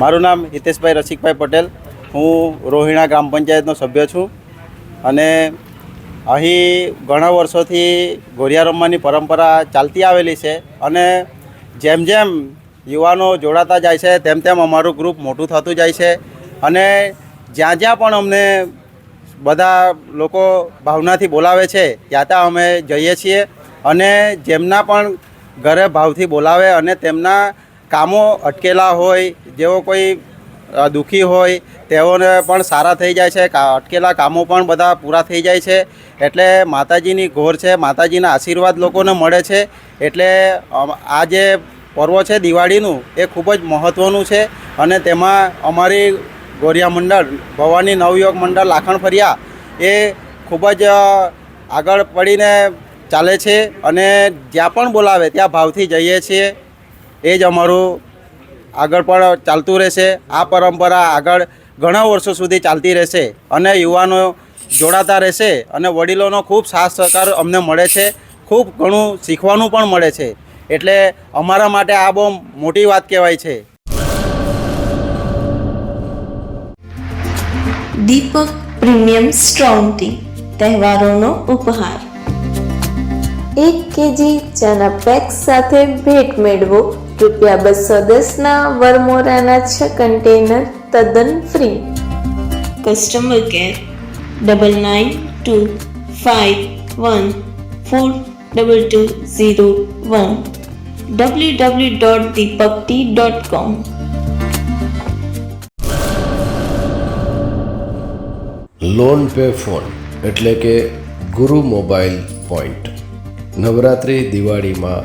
મારું નામ હિતેશભાઈ રસિકભાઈ પટેલ. હું રોહિણા ગ્રામ પંચાયતનો સભ્ય છું અને અહીં ઘણા વર્ષોથી ગોરિયા રમવાની પરંપરા ચાલતી આવેલી છે અને જેમ જેમ યુવાનો જોડાતા જાય છે, તેમ તેમ અમારું ગ્રુપ મોટું થતું જાય છે અને જ્યાં જ્યાં પણ અમને બધા લોકો ભાવનાથી બોલાવે છે, ત્યાં ત્યાં અમે જઈએ છીએ અને જેમના પણ ઘરે ભાવથી બોલાવે અને તેમના કામો અટકેલા હોય જેવો કોઈ દુઃખી હોય, તેઓને પણ સારા થઈ જાય છે. અટકેલા કામો પણ બધા પૂરા થઈ જાય છે. એટલે માતાજીની ઘોર છે, માતાજીના આશીર્વાદ લોકોને મળે છે. એટલે આ જે પર્વ છે દિવાળીનું, એ ખૂબ જ મહત્ત્વનું છે. અને તેમાં અમારી ગોરિયા મંડળ, ભવાની નવયુવક મંડળ લાખણ ફરિયા, એ ખૂબ જ આગળ પડીને ચાલે છે. અને જ્યાં પણ બોલાવે, ત્યાં ભાવથી જઈએ છીએ. એ જ અમારું આગળ પણ ચાલતું રહેશે. આ પરંપરા આગળ ઘણા વર્ષો સુધી ચાલતી રહેશે અને યુવાનો જોડાતા રહેશે અને વડીલોનો ખૂબ સાથ સહકાર અમને મળે છે. ખૂબ ઘણું શીખવાનું પણ મળે છે. એટલે અમારા માટે આ બહુ મોટી વાત કહેવાય છે. દીપક પ્રીમિયમ સ્ટ્રોંગ ટી તહેવારોનો ઉપહાર. એક કેજી ચાના પેક્સ સાથે ભેટ મેળવો. રૂપિયા બસો દસના વરમોરાના છ કન્ટેનર તદ્દન free customer care double nine two five one four double two zero one W W dot Deepak T dot com loan pay phone એટલે કે ગુરુ મોબાઈલ પોઈન્ટ. નવરાત્રિ દિવાળીમાં